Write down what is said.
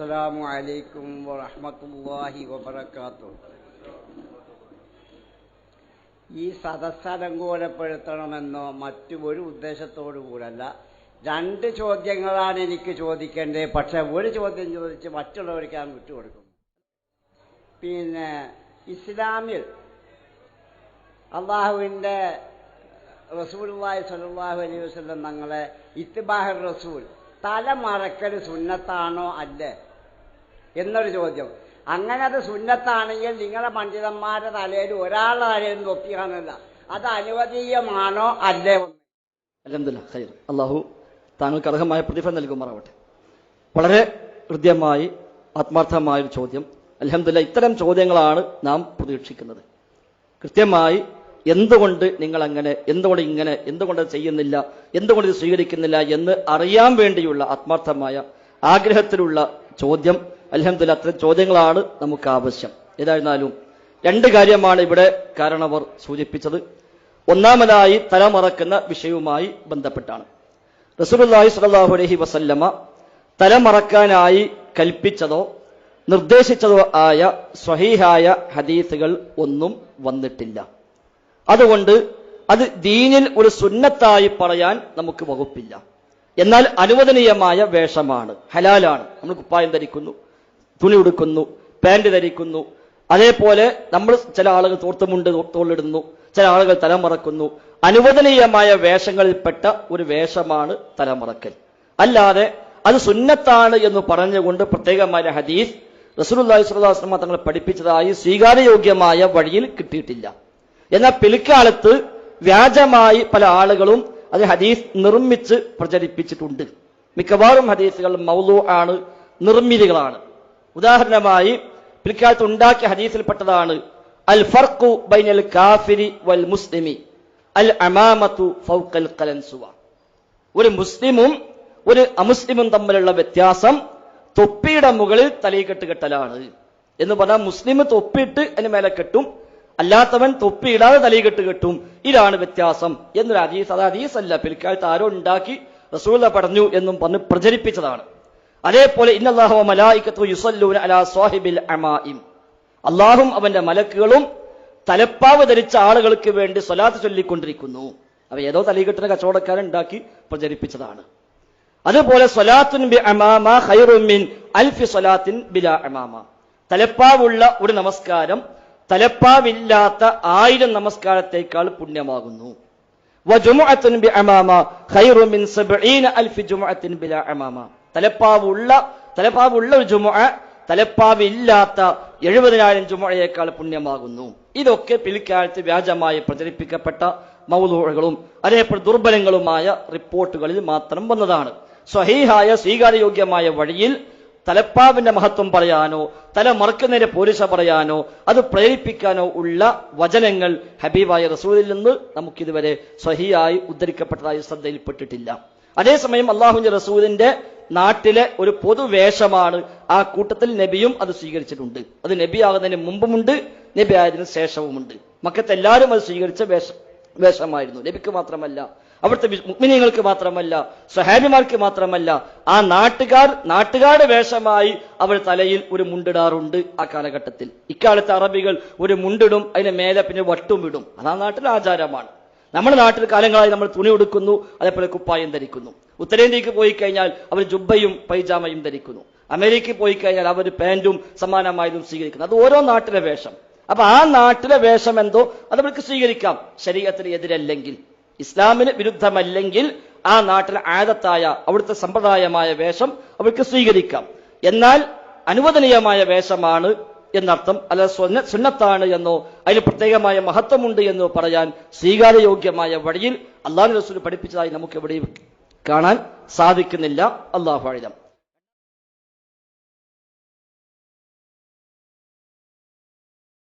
السلام عليكم ورحمة الله وبركاته ഈ സദസ്സലങ്കോലപ്പെടുത്തണമെന്നോ മറ്റു ഒരു ഉദ്ദേശത്തോടു കൂടല്ല രണ്ട് ചോദ്യങ്ങളാണ് എനിക്ക് ചോദിക്കേണ്ടത് പക്ഷെ ഒരു ചോദ്യം ചോദിച്ച് മറ്റുള്ളവർക്ക് ഞാൻ വിട്ടുകൊടുക്കും പിന്നെ ഇസ്ലാമിൽ അള്ളാഹുവിൻ്റെ റസൂലുള്ളാഹി സ്വല്ലല്ലാഹു അലൈഹി വസല്ലം തങ്ങളെ ഇത്തിബാഹർ റസൂൽ തല മറക്കൽ സുന്നത്താണോ അല്ലേ എന്നൊരു ചോദ്യം. അങ്ങനെ അത് സുന്നത്താണെങ്കിൽ നിങ്ങളെ പണ്ഡിതന്മാരുടെ തലയിൽ ഒരാളുടെ തലയിൽ തൊപ്പി കാണില്ല അത് അനുവദീയമാണോ അല്ലേ? അലഹമില്ല അള്ളാഹു താങ്കൾക്ക് അർഹമായ പ്രതിഫലം നൽകുമാറാവട്ടെ. വളരെ ഹൃദ്യമായി ആത്മാർത്ഥമായ ഒരു ചോദ്യം. അലഹമില്ല ഇത്തരം ചോദ്യങ്ങളാണ് നാം പ്രതീക്ഷിക്കുന്നത്. കൃത്യമായി എന്തുകൊണ്ട് നിങ്ങൾ അങ്ങനെ എന്തുകൊണ്ട് ഇങ്ങനെ എന്തുകൊണ്ട് ചെയ്യുന്നില്ല എന്തുകൊണ്ട് ഇത് സ്വീകരിക്കുന്നില്ല എന്ന് അറിയാൻ വേണ്ടിയുള്ള ആത്മാർത്ഥമായ ആഗ്രഹത്തിലുള്ള ചോദ്യം അലഹമില്ല അത്തരം ചോദ്യങ്ങളാണ് നമുക്ക് ആവശ്യം. ഏതായിരുന്നാലും രണ്ട് കാര്യമാണ് ഇവിടെ കാരണവർ സൂചിപ്പിച്ചത്. ഒന്നാമതായി തലമറക്കുന്ന വിഷയവുമായി ബന്ധപ്പെട്ടാണ്. റസൂലുള്ളാഹി സ്വല്ലല്ലാഹു അലൈഹി വസല്ലമ തലമറക്കാനായി കൽപ്പിച്ചതോ നിർദ്ദേശിച്ചതോ ആയ സ്വഹീഹായ ഹദീസുകൾ ഒന്നും വന്നിട്ടില്ല. അതുകൊണ്ട് അത് ദീനിൽ ഒരു സുന്നത്തായി പറയാൻ നമുക്ക് വകുപ്പില്ല. എന്നാൽ അനുവദനീയമായ വേഷമാണ് ഹലാലാണ്. നമ്മൾ കുപ്പായം ധരിക്കുന്നു തുണി ഉടുക്കുന്നു പാന്റ് ധരിക്കുന്നു. അതേപോലെ നമ്മൾ ചില ആളുകൾ തോർത്തുമുണ്ട് തോളിടുന്നു ചില ആളുകൾ തലമറക്കുന്നു. അനുവദനീയമായ വേഷങ്ങളിൽപ്പെട്ട ഒരു വേഷമാണ് തലമറക്കൽ അല്ലാതെ അത് സുന്നത്താണ് എന്ന് പറഞ്ഞുകൊണ്ട് പ്രത്യേകമായ ഹദീസ് റസൂലുള്ളാഹി സ്വല്ലല്ലാഹു അലൈഹി വസല്ലം തങ്ങൾ പഠിപ്പിച്ചതായി സ്വീകാര്യയോഗ്യമായ വഴിയിൽ കിട്ടിയിട്ടില്ല. എന്നാൽ പിൽക്കാലത്ത് വ്യാജമായി പല ആളുകളും അത് ഹദീസ് നിർമ്മിച്ച് പ്രചരിപ്പിച്ചിട്ടുണ്ട്. മിക്കവാറും ഹദീസുകൾ മൗലു ആണ് നിർമ്മിതികളാണ്. ഉദാഹരണമായി പിൽക്കാലത്ത് ഉണ്ടാക്കിയ ഹദീസിൽപ്പെട്ടതാണ് അൽ ഫർഖു ബൈനൽ കാഫിരി വൽ മുസ്ലിമി അൽ അമാമത്തു ഫൗക്കൽ കലൻസുവ ഒരു മുസ്ലിമും ഒരു അമുസ്ലിമും തമ്മിലുള്ള വ്യത്യാസം തൊപ്പിയുടെ മുകളിൽ തലയിക്കെട്ട് കെട്ടലാണ്. എന്ന് പറഞ്ഞാൽ മുസ്ലിം തൊപ്പിയിട്ട് അതിന് മേലെ കെട്ടും അല്ലാത്തവൻ തൊപ്പിയിടാതെ തലയിക്കെട്ട് കെട്ടും. ഇതാണ് വ്യത്യാസം എന്നൊരു ഹദീസ്. അത് അല്ല പിൽക്കാലത്ത് ആരോ ഉണ്ടാക്കി റസൂല പറഞ്ഞു എന്നും പറഞ്ഞ് പ്രചരിപ്പിച്ചതാണ്. അതേപോലെ അള്ളാഹും അവന്റെ മലക്കുകളും തലപ്പാവ് ധരിച്ച ആളുകൾക്ക് വേണ്ടി സ്വലാത്ത് ചൊല്ലിക്കൊണ്ടിരിക്കുന്നു. അവ ഏതോ തലയിക്കെട്ടിന് കച്ചവടക്കാരൻ ഉണ്ടാക്കി പ്രചരിപ്പിച്ചതാണ്. അതുപോലെ സ്വലാത്തുൻ ബി സ്വലാത്തിൻ തലപ്പാവുള്ള ഒരു നമസ്കാരം തലപ്പാവില്ലാത്ത ആയിരം നമസ്കാരത്തേക്കാൾ പുണ്യമാകുന്നു. വജുമുഅത്തുൻ ബി അമാമ ജുമുഅത്തിൻ അമാമ. തലപ്പാവുള്ള തലപ്പാവുള്ള ഒരു ജുമുഅ തലപ്പാവില്ലാത്ത എഴുപതിനായിരം ജുമുഅയേക്കാൾ പുണ്യമാകുന്നു. ഇതൊക്കെ പിൽക്കാലത്ത് വ്യാജമായി പ്രചരിപ്പിക്കപ്പെട്ട മൗലൂഴകളും അതേപോലെ ദുർബലങ്ങളുമായ റിപ്പോർട്ടുകളിൽ മാത്രം വന്നതാണ്. സ്വഹീഹായ സ്വീകാര്യയോഗ്യമായ വഴിയിൽ തലപ്പാവിന്റെ മഹത്വം പറയാനോ തല മറക്കുന്നതിന്റെ പോലീസ പറയാനോ അത് പ്രേരിപ്പിക്കാനോ ഉള്ള വചനങ്ങൾ ഹബീബായ റസൂലിൽ നിന്ന് നമുക്കിതുവരെ സ്വഹിയായി ഉദ്ധരിക്കപ്പെട്ടതായി ശ്രദ്ധയിൽപ്പെട്ടിട്ടില്ല. അതേസമയം അള്ളാഹുവിന്റെ റസൂലിന്റെ നാട്ടിലെ ഒരു പൊതുവേഷമാണ് ആ കൂട്ടത്തിൽ നബിയും അത് സ്വീകരിച്ചിട്ടുണ്ട്. അത് നബി ആകുന്നതിന് മുമ്പുമുണ്ട് നബി ആയതിനു ശേഷവുമുണ്ട്. മക്കത്ത് എല്ലാവരും അത് സ്വീകരിച്ച വേഷം വേഷമായിരുന്നു. നബിക്ക് മാത്രമല്ല അവിടുത്തെ മുഗ്മിനിയങ്ങൾക്ക് മാത്രമല്ല സ്വഹാബിമാർക്ക് മാത്രമല്ല ആ നാട്ടുകാർ നാട്ടുകാരുടെ വേഷമായി അവർ തലയിൽ ഒരു മുണ്ടിടാറുണ്ട് ആ കാലഘട്ടത്തിൽ. ഇക്കാലത്തെ അറബികൾ ഒരു മുണ്ടിടും അതിന് മേലെ പിന്നെ വട്ടും ഇടും അത് നാട്ടിലെ ആചാരമാണ്. നമ്മുടെ നാട്ടിൽ കാലങ്ങളായി നമ്മൾ തുണി ഉടുക്കുന്നു അതേപോലെ കുപ്പായം ധരിക്കുന്നു. ഉത്തരേന്ത്യക്ക് പോയി കഴിഞ്ഞാൽ അവർ ജുബയും പൈജാമയും ധരിക്കുന്നു. അമേരിക്കയിൽ പോയി കഴിഞ്ഞാൽ അവർ പാന്റും സമാനമായതും സ്വീകരിക്കുന്നു. അത് ഓരോ നാട്ടിലെ വേഷം. അപ്പൊ ആ നാട്ടിലെ വേഷം എന്തോ? അത് അവർക്ക് സ്വീകരിക്കാം. ശരീരത്തിന് എതിരല്ലെങ്കിൽ ഇസ്ലാമിന് വിരുദ്ധമല്ലെങ്കിൽ ആ നാട്ടിലെ ആദത്തായ അവിടുത്തെ സമ്പ്രദായമായ വേഷം അവർക്ക് സ്വീകരിക്കാം. എന്നാൽ അനുവദനീയമായ വേഷമാണ് എന്നർത്ഥം അല്ല സുന്നത്താണ് എന്നോ അതിന് പ്രത്യേകമായ മഹത്വമുണ്ട് എന്നോ പറയാൻ സ്വീകാരയോഗ്യമായ വഴിയിൽ അള്ളാഹു റസൂൽ പഠിപ്പിച്ചതായി നമുക്ക് എവിടെയും കാണാൻ സാധിക്കുന്നില്ല. അള്ളാഹു അഴിതം